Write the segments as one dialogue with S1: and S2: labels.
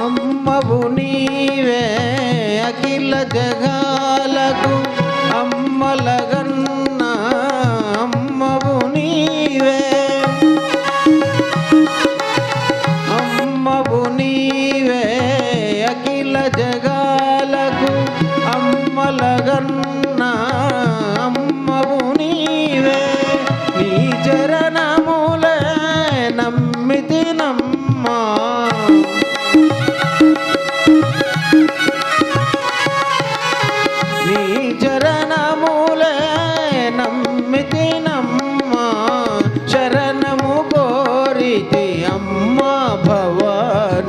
S1: అమ్మవు నీవే అఖిల జగాలకు అమ్మలగన్న అమ్మవు నీవే. అమ్మవు నీవే అఖిల జగాలకు అమ్మలగన్న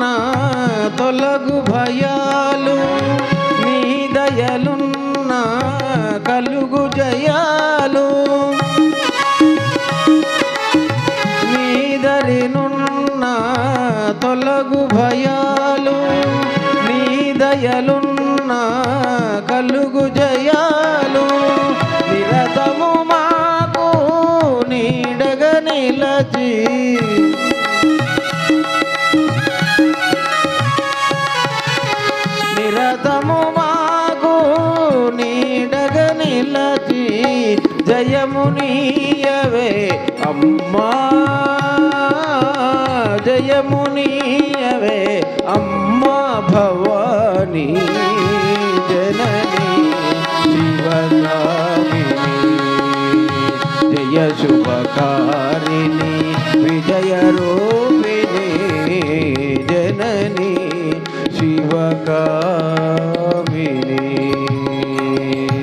S1: నా తొలగు భయాలు నీ దయలున్న కలుగు జయాలు. నీదరినున్న తొలగు భయాలు నీ దయలున్న కలుగు నిలచి జయమునియవే అమ్మా. జయమునియవే అమ్మా భవానీ జనని. శివగామిని జయ శుభకారిణి విజయ రో